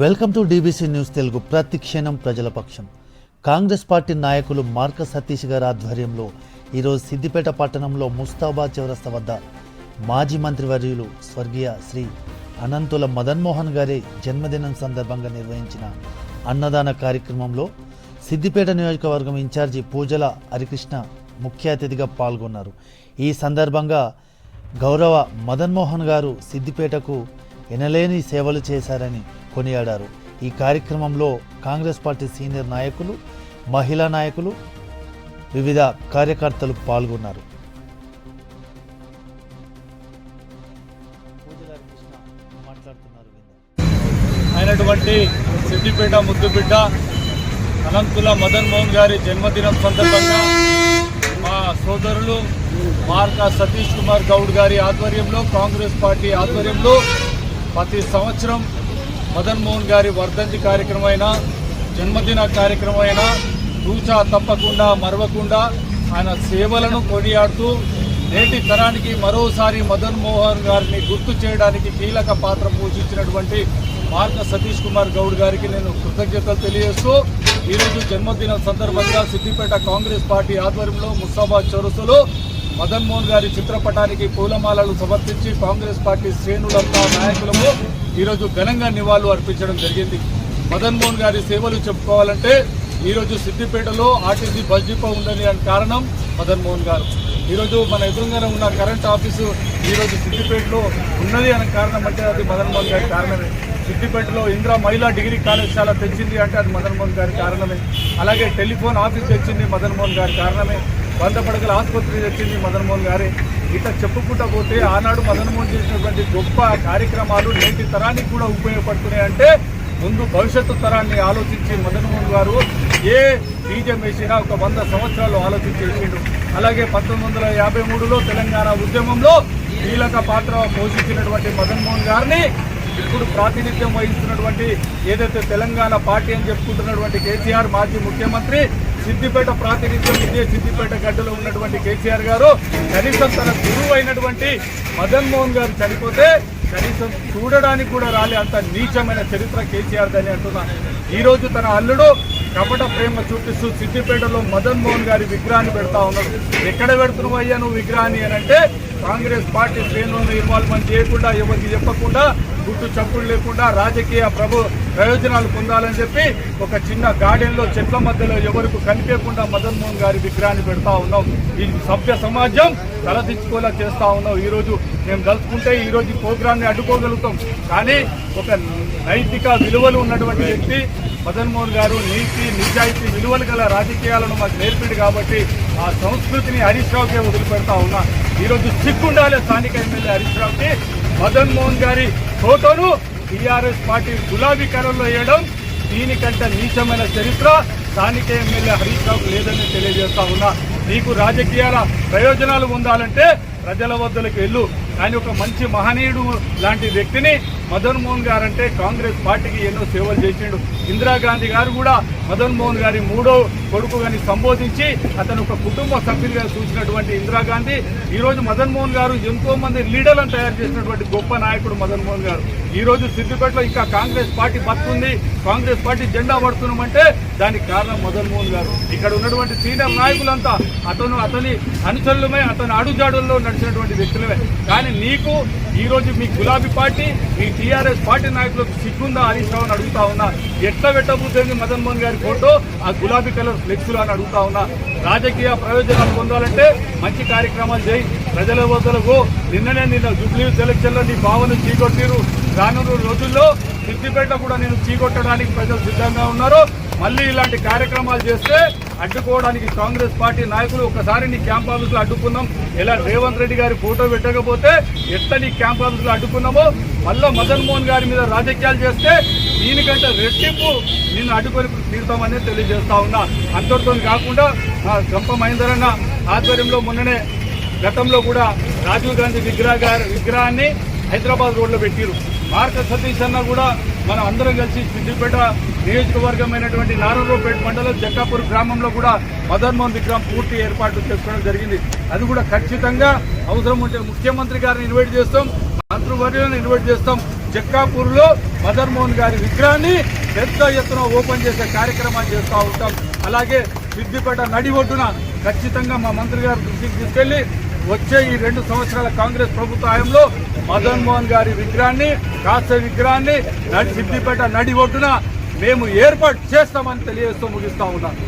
Welcome to DBC news Telugu ప్రతి క్షణం ప్రజల పక్షం. కాంగ్రెస్ పార్టీ నాయకులు మార్క సతీష్ గారి ఆధ్వర్యంలో ఈరోజు సిద్దిపేట పట్టణంలో ముస్తాబాద్ చౌరస్తా వద్ద మాజీ మంత్రివర్యులు స్వర్గీయ శ్రీ అనంతుల మదన్మోహన్ గారి జన్మదినం సందర్భంగా నిర్వహించిన అన్నదాన కార్యక్రమంలో సిద్దిపేట నియోజకవర్గం ఇన్ఛార్జి పూజల హరికృష్ణ ముఖ్య అతిథిగా పాల్గొన్నారు. ఈ సందర్భంగా గౌరవ మదన్మోహన్ గారు సిద్దిపేటకు ఎనలేని సేవలు చేశారని కొనియాడారు. ఈ కార్యక్రమంలో కాంగ్రెస్ పార్టీ సీనియర్ నాయకులు మహిళా నాయకులు వివిధ కార్యకర్తలు పాల్గొన్నారు. అయినటువంటి సిద్దిపేట ముద్దుబిడ్డ అనంతుల మదన్ మోహన్ గారి జన్మదినం సందర్భంగా మా సోదరులు మార్కా సతీష్ కుమార్ గౌడ్ గారి ఆధ్వర్యంలో కాంగ్రెస్ పార్టీ ఆధ్వర్యంలో ప్రతి సంవత్సరం మదన్ మోహన్ గారి వర్ధంతి కార్యక్రమమైన జన్మదిన కార్యక్రమమైన తూచా తప్పకుండా మరవకుండా ఆయన సేవలను కొనియాడుతూ నేటి తరానికి మరోసారి మదన్ మోహన్ గారిని గుర్తు చేయడానికి కీలక పాత్ర పోషించినటువంటి మార్క సతీష్ కుమార్ గౌడ్ గారికి నేను కృతజ్ఞతలు తెలియజేస్తూ ఈరోజు జన్మదిన సందర్భంగా సిద్దిపేట కాంగ్రెస్ పార్టీ ఆధ్వర్యంలో ముస్తాబాద్ చౌరసులో మదన్ మోహన్ గారి చిత్రపటానికి పూలమాలలు సమర్పించి కాంగ్రెస్ పార్టీ శ్రేణులంతా నాయకులము ఈరోజు ఘనంగా నివాళులు అర్పించడం జరిగింది. మదన్ మోహన్ గారి సేవలు చెప్పుకోవాలంటే ఈరోజు సిద్దిపేటలో ఆర్టీసీ బస్ డిపో ఉందని కారణం మదన్ మోహన్ గారు. ఈరోజు మన ఎదురుగానే ఉన్న కరెంట్ ఆఫీసు ఈరోజు సిద్దిపేటలో ఉన్నది అనే కారణం అంటే అది మదన్ మోహన్ గారి కారణమే. సిద్దిపేటలో ఇందిరా మహిళా డిగ్రీ కళాశాల తెచ్చింది అంటే అది మదన్ మోహన్ గారి కారణమే. అలాగే టెలిఫోన్ ఆఫీస్ తెచ్చింది మదన్ మోహన్ గారి కారణమే. వంద పడకల ఆసుపత్రి తెచ్చింది మదన్మోహన్ గారి. ఇట్లా చెప్పుకుంటా పోతే ఆనాడు మదన్మోహన్ చేసినటువంటి గొప్ప కార్యక్రమాలు నేటి తరానికి కూడా ఉపయోగపడుతున్నాయి అంటే ముందు భవిష్యత్తు తరాన్ని ఆలోచించి మదన్మోహన్ గారు ఏ బీజం వేసినా ఒక వంద సంవత్సరాలు ఆలోచించేసిండు. అలాగే పంతొమ్మిది వందల యాభై మూడులో తెలంగాణ ఉద్యమంలో కీలక పాత్ర పోషించినటువంటి మదన్మోహన్ గారిని ఇప్పుడు ప్రాతినిధ్యం వహిస్తున్నటువంటి ఏదైతే తెలంగాణ పార్టీ అని చెప్పుకుంటున్నటువంటి కేసీఆర్ మాజీ ముఖ్యమంత్రి సిద్దిపేట ప్రాతినిధ్యం ఇదే సిద్దిపేట గడ్డలో ఉన్నటువంటి కేసీఆర్ గారు. కనీసం తన గురువు అయినటువంటి మదన్మోహన్ గారు చనిపోతే కనీసం చూడడానికి కూడా రాలే అంత నీచమైన చరిత్ర కేసీఆర్ అని అంటున్నా. ఈరోజు తన అల్లుడు కపట ప్రేమ చూపిస్తూ సిద్దిపేటలో మదన్ మోహన్ గారి విగ్రహాన్ని పెడతా ఉన్నాడు. ఎక్కడ పెడుతున్నావు అయ్యా నువ్వు విగ్రహాన్ని అని అంటే కాంగ్రెస్ పార్టీ శ్రేణులను ఇన్వాల్వ్మెంట్ చేయకుండా ఎవరికి చెప్పకుండా గుట్టు చప్పుడు లేకుండా రాజకీయ ప్రభు ప్రయోజనాలు పొందాలని చెప్పి ఒక చిన్న గార్డెన్లో చెట్ల మధ్యలో ఎవరికి కనిపించకుండా మదన్ మోహన్ గారి విగ్రహాన్ని పెడతా ఉన్నాం. ఈ సభ్య సమాజం తలదించుకోలా చేస్తా ఉన్నాం. ఈరోజు మేము తలుచుకుంటే ఈరోజు రోజు అడ్డుకోగలుగుతాం. కానీ ఒక నైతిక విలువలు ఉన్నటువంటి వ్యక్తి మదన్మోహన్ గారు నీతి నిజాయితీ విలువలు గల రాజకీయాలను మాకు నేర్పిడు కాబట్టి ఆ సంస్కృతిని హరీష్ రావుకే వదిలిపెడతా ఉన్నా. ఈరోజు సిగ్గుండాలి స్థానిక ఎమ్మెల్యే హరీష్ రావుకి. మదన్మోహన్ గారి ఫోటోను టీఆర్ఎస్ పార్టీ గులాబీ కలర్లో వేయడం దీనికంటే నీచమైన చరిత్ర స్థానిక ఎమ్మెల్యే హరీష్ రావుకు లేదని తెలియజేస్తా ఉన్నా. నీకు రాజకీయాల ప్రయోజనాలు పొందాలంటే ప్రజల వద్దలకు వెళ్ళు. కానీ ఒక మంచి మహనీయుడు లాంటి వ్యక్తిని మదన్ మోహన్ గారు అంటే కాంగ్రెస్ పార్టీకి ఎన్నో సేవలు చేసిండు. ఇందిరాగాంధీ గారు కూడా మదన్ మోహన్ గారి మూడో కొడుకు గారిని సంబోధించి అతను ఒక కుటుంబ సభ్యులుగా చూసినటువంటి ఇందిరాగాంధీ ఈరోజు మదన్ మోహన్ గారు ఎంతో మంది లీడర్లను తయారు చేసినటువంటి గొప్ప నాయకుడు మదన్ మోహన్ గారు. ఈరోజు సిద్దిపేటలో ఇంకా కాంగ్రెస్ పార్టీ బతుంది కాంగ్రెస్ పార్టీ జెండా పడుతున్నామంటే దానికి కారణం మదన్ మోహన్ గారు. ఇక్కడ ఉన్నటువంటి సీనియర్ నాయకులంతా అతను అతని అనుచరులమే అతని అడుగుజాడుల్లో నడిచినటువంటి వ్యక్తులమే. కానీ నీకు ఈరోజు మీ గులాబీ పార్టీ మీ టీఆర్ఎస్ పార్టీ నాయకులకు సిగ్గుందా హరీష్ రావు అని అడుగుతా ఉన్నా. ఎట్లా పెట్టబోతుంది మదన్ మోహన్ గారి ఫోటో? ఆ గులాబీ కలర్ ఫ్లెక్సులు అని అడుగుతా ఉన్నా. రాజకీయ ప్రయోజనాలు పొందాలంటే మంచి కార్యక్రమాలు చేయి. ప్రజల వద్దలకు నిన్ననే నిన్న జూబ్లీ సెలక్షన్లో నీ భావన చీకొట్టిరు రానున్న రోజుల్లో సిద్దిపేట కూడా నేను చీకొట్టడానికి ప్రజలు సిద్ధంగా ఉన్నారు మళ్ళీ ఇలాంటి కార్యక్రమాలు చేస్తే అడ్డుకోవడానికి కాంగ్రెస్ పార్టీ నాయకులు ఒకసారి నీ క్యాంప్ ఆఫీసులో అడ్డుకున్నాం. ఇలా రేవంత్ రెడ్డి గారి ఫోటో పెట్టకపోతే ఎట్లా నీ క్యాంప్ ఆఫీసులో అడ్డుకున్నామో మళ్ళీ మదన్ మోహన్ గారి మీద రాజకీయాలు చేస్తే దీనికంటే రెట్టింపు నిన్ను అడ్డుకొని తీరుతామని తెలియజేస్తా ఉన్నా. అంతటితో కాకుండా మా గంప మహేందరన్న ఆధ్వర్యంలో మొన్ననే గతంలో కూడా రాజీవ్ గాంధీ విగ్రహ గారి విగ్రహాన్ని హైదరాబాద్ రోడ్లో పెట్టారు. మార్క సతీష్ అన్న కూడా మనం అందరం కలిసి సిద్దిపేట నియోజకవర్గమైనటువంటి నారాయణరావుపేట మండలం జక్కాపూర్ గ్రామంలో కూడా మదన్మోహన్ విగ్రహం పూర్తి ఏర్పాటు చేసుకోవడం జరిగింది. అది కూడా ఖచ్చితంగా అవసరం ఉంటే ముఖ్యమంత్రి గారిని ఇన్వైట్ చేస్తాం. మంత్రివర్యులను ఇన్వైట్ చేస్తాం. చెక్కాపూర్లో మదన్ మోహన్ గారి విగ్రహాన్ని పెద్ద ఎత్తున ఓపెన్ చేసే కార్యక్రమాలు చేస్తూ ఉంటాం. అలాగే సిద్దిపేట నడి ఒడ్డున ఖచ్చితంగా మా మంత్రి గారి దృష్టికి తీసుకెళ్ళి వచ్చే ఈ రెండు సంవత్సరాల కాంగ్రెస్ ప్రభుత్వ హయాంలో మదన్ మోహన్ గారి విగ్రహాన్ని కాస్త విగ్రహాన్ని నడి సిద్దిపేట నడి ఒడ్డున మేము ఏర్పాటు చేస్తామని తెలియజేస్తూ ముగిస్తా ఉన్నాను